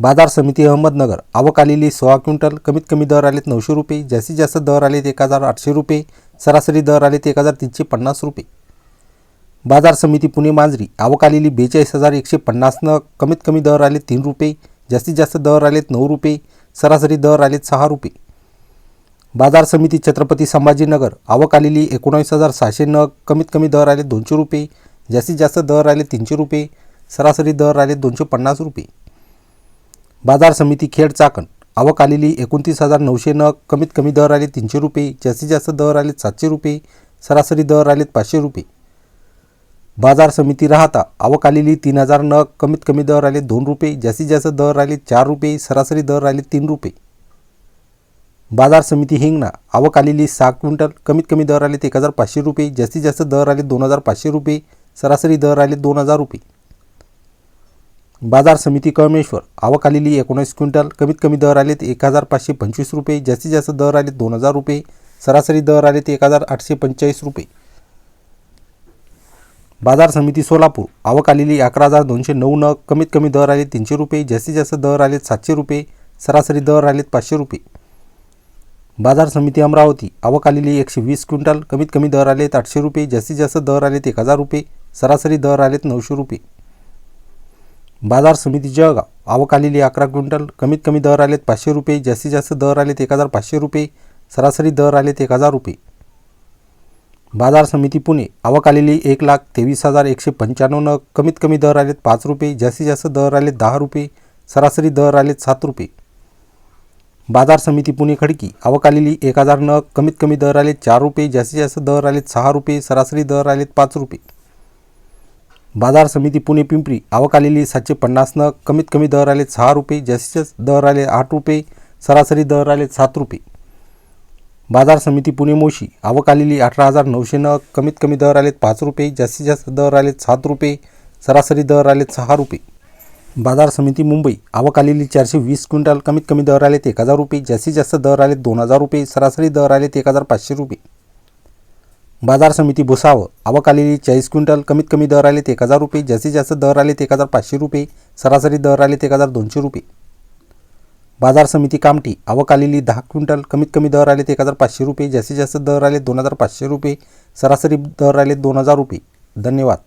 बाजार समिती अहमदनगर. आवक आलेली सोळा क्विंटल कमीत कमी दर आलेत नऊशे रुपये. जास्तीत जास्त दर आलेत एक हजार आठशे रुपये. सरासरी दर आलेत एक हजार तीनशे पन्नास रुपये. बाजार समिती पुणे मांजरी. आवक आलेली बेचाळीस हजार एकशे पन्नास नग कमीत कमी दर आले तीन रुपये. जास्तीत जास्त दर आलेत नऊ रुपये. सरासरी दर आलेत सहा रुपये. बाजार समिती छत्रपती संभाजीनगर. आवक आलेली एकोणावीस हजार सहाशे नग कमीत कमी दर आले दोनशे रुपये. जास्तीत जास्त दर आले तीनशे रुपये. सरासरी दर आले दोनशे पन्नास रुपये. बाजार समिती खेड चाकण. आवक आलेली एकोणतीस हजार नऊशे नग कमीत कमी दर आले तीनशे रुपये जास्तीत जास्त दर आले सातशे रुपये सरासरी दर आलेत पाचशे रुपये. बाजार समिती राहता आवक आलेली तीन हजार नग कमीत कमी दर आले दोन रुपये जास्तीत जास्त दर आले चार रुपये सरासरी दर आले तीन रुपये. बाजार समिती हिंगणा आवक आलेली सहा क्विंटल कमीत कमी दर आले एक हजार पाचशे रुपये जास्तीत जास्त दर आले दोन हजार पाचशे रुपये सरासरी दर आले दोन हजार रुपये. बाजार समिती कळमेश्वर आवक आलेली एकोणीस क्विंटल कमीत कमी दर आलेत एक हजार पाचशे पंचवीस रुपये जास्तीत जास्त दर आलेत दोन हजार रुपये सरासरी दर आलेत एक हजार आठशे पंचेचाळीस रुपये. बाजार समिती सोलापूर आवक आलेली अकरा हजार दोनशे नऊ नग कमीत कमी दर आले तीनशे रुपये जास्तीत जास्त दर आलेत सातशे रुपये सरासरी दर आलेत पाचशे रुपये. बाजार समिती अमरावती आवक आलेली एकशे वीस क्विंटल कमीत कमी दर आलेत आठशे रुपये जास्तीत जास्त दर आलेत एक हजार रुपये सरासरी दर आलेत नऊशे रुपये. बाजार समितीच्या जळगाव आवक आलेली अकरा क्विंटल. कमीत कमी दर आलेत पाचशे रुपये. जास्तीत जास्त दर आलेत एक हजार पाचशे रुपये. सरासरी दर आलेत एक हजार रुपये. बाजार समिती पुणे. आवक आलेली एक लाख तेवीस हजार एकशे पंच्याण्णव नग. कमीत कमी दर आलेत पाच रुपये. जास्तीत जास्त दर आलेत दहा रुपये. सरासरी दर आलेत सात रुपये. बाजार समिती पुणे खडकी. आवक आलेली एक हजार नग. कमीत कमी दर आलेत चार रुपये. जास्तीत जास्त दर आलेत सहा रुपये. सरासरी दर आलेत पाच रुपये. बाजार समिती पुणे पिंपरी आवक आलेली सातशे पन्नासनं कमीत कमी दर आलेत सहा रुपये जास्तीत जास्त दर आले आठ रुपये सरासरी दर आले सात रुपये. बाजार समिती पुणे मोशी आवक आलेली अठरा हजार नऊशे नग कमीत कमी दर आलेत पाच रुपये जास्तीत जास्त दर आलेत सात रुपये सरासरी दर आलेत सहा रुपये. बाजार समिती मुंबई आवक आलेली चारशे वीस क्विंटल कमीत कमी दर आलेत एक हजार रुपये जास्तीत जास्त दर आलेत दोन हजार रुपये सरासरी दर आलेत एक हजार पाचशे रुपये. बाजार समिती भुसावळ. आवक आलेली चाळीस क्विंटल कमीत कमी दर आले ते एक हजार रुपये. जास्तीत जास्त दर आले ते एक हजार पाचशे रुपये. सरासरी दर आलेत एक हजार दोनशे रुपये. बाजार समिती कामठी. आवक आलेली दहा क्विंटल कमीत कमी दर आलेत एक हजार पाचशे रुपये. जास्तीत जास्त दर आले दोन हजार पाचशे रुपये. सरासरी दर आले दोन हजार रुपये. धन्यवाद.